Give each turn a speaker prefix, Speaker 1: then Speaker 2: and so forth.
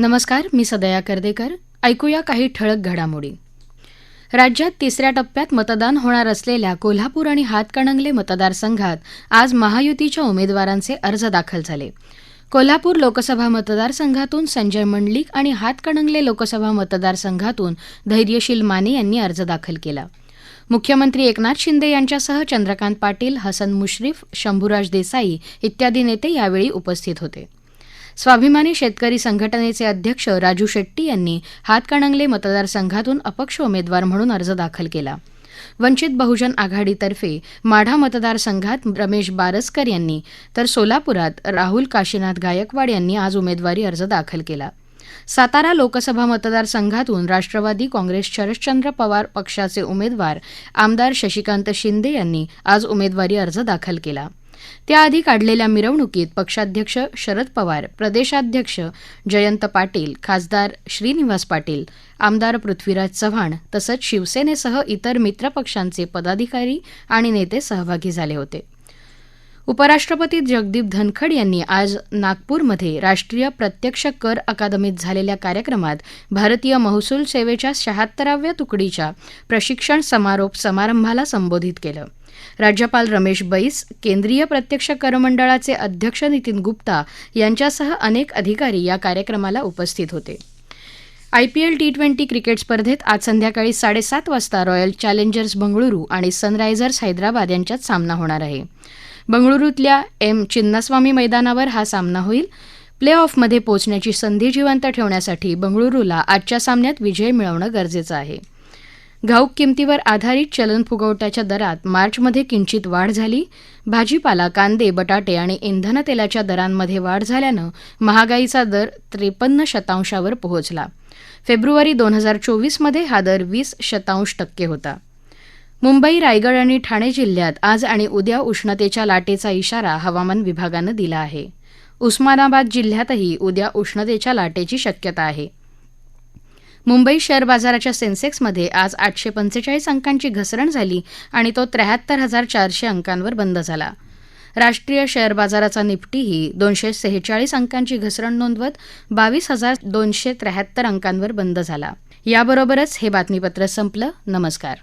Speaker 1: नमस्कार मी सदया कर्देकर. ऐकूया काही ठळक घडामोडी. राज्यात तिसऱ्या टप्प्यात मतदान होणार असलेल्या कोल्हापूर आणि हातकणंगले मतदारसंघात आज महायुतीच्या उमेदवारांचे अर्ज दाखल झाले. कोल्हापूर लोकसभा मतदारसंघातून संजय मंडलिक आणि हातकणंगले लोकसभा मतदारसंघातून धैर्यशील माने यांनी अर्ज दाखल केला. मुख्यमंत्री एकनाथ शिंदे यांच्यासह चंद्रकांत पाटील हसन मुश्रीफ शंभूराज देसाई इत्यादी नेते यावेळी उपस्थित होते. स्वाभिमानी शेतकरी संघटनेचे अध्यक्ष राजू शेट्टी यांनी हातकणंगले मतदारसंघातून अपक्ष उमेदवार म्हणून अर्ज दाखल केला. वंचित बहुजन आघाडीतर्फे माढा मतदारसंघात रमेश बारसकर यांनी तर सोलापुरात राहुल काशीनाथ गायकवाड यांनी आज उमेदवारी अर्ज दाखल केला. सातारा लोकसभा मतदारसंघातून राष्ट्रवादी काँग्रेस शरदचंद्र पवार पक्षाचे उमेदवार आमदार शशिकांत शिंदे यांनी आज उमेदवारी अर्ज दाखल केला. त्याआधी काढलेल्या मिरवणुकीत पक्षाध्यक्ष शरद पवार प्रदेशाध्यक्ष जयंत पाटील खासदार श्रीनिवास पाटील आमदार पृथ्वीराज चव्हाण तसंच शिवसेनेसह इतर मित्रपक्षांचे पदाधिकारी आणि नेते सहभागी झाले होते. उपराष्ट्रपती जगदीप धनखड यांनी आज नागपूरमध्ये राष्ट्रीय प्रत्यक्ष कर अकादमीत झालेल्या कार्यक्रमात भारतीय महसूल सेवेच्या शहात्तराव्या तुकडीच्या प्रशिक्षण समारोप समारंभाला संबोधित केलं. राज्यपाल रमेश बैस केंद्रीय प्रत्यक्ष कर मंडळाचे अध्यक्ष नितीन गुप्ता यांच्यासह अनेक अधिकारी या कार्यक्रमाला उपस्थित होते. आयपीएल टी ट्वेंटी क्रिकेट स्पर्धेत आज संध्याकाळी साडेसात वाजता रॉयल चॅलेंजर्स बंगळुरू आणि सनरायझर्स हैदराबाद यांच्यात सामना होणार आहे. बंगळुरूतल्या एम चिन्नास्वामी मैदानावर हा सामना होईल. प्ले ऑफमध्ये पोहोचण्याची संधी जिवंत ठेवण्यासाठी बंगळुरूला आजच्या सामन्यात विजय मिळवणं गरजेचं आहे. घाऊक किमतीवर आधारित चलन फुगवट्याच्या दरात मार्चमध्ये किंचित वाढ झाली. भाजीपाला कांदे बटाटे आणि इंधन तेलाच्या दरांमध्ये वाढ झाल्यानं महागाईचा दर त्रेपन्न शतांशावर पोहोचला. फेब्रुवारी दोन हजार चोवीसमध्ये हा दर वीस शतांश टक्के होता. मुंबई रायगड आणि ठाणे जिल्ह्यात आज आणि उद्या उष्णतेच्या लाटेचा इशारा हवामान विभागानं दिला आहे. उस्मानाबाद जिल्ह्यातही उद्या उष्णतेच्या लाटेची शक्यता आहे. मुंबई शेअर बाजाराच्या सेन्सेक्समध्ये आज आठशे पंचेचाळीस अंकांची घसरण झाली आणि तो त्र्याहत्तर हजार चारशे अंकांवर बंद झाला. राष्ट्रीय शेअर बाजाराचा निफ्टीही दोनशे सेहेचाळीस अंकांची घसरण नोंदवत बावीस हजार दोनशे त्र्याहत्तर अंकांवर बंद झाला. याबरोबरच हे बातमीपत्र संपलं. नमस्कार.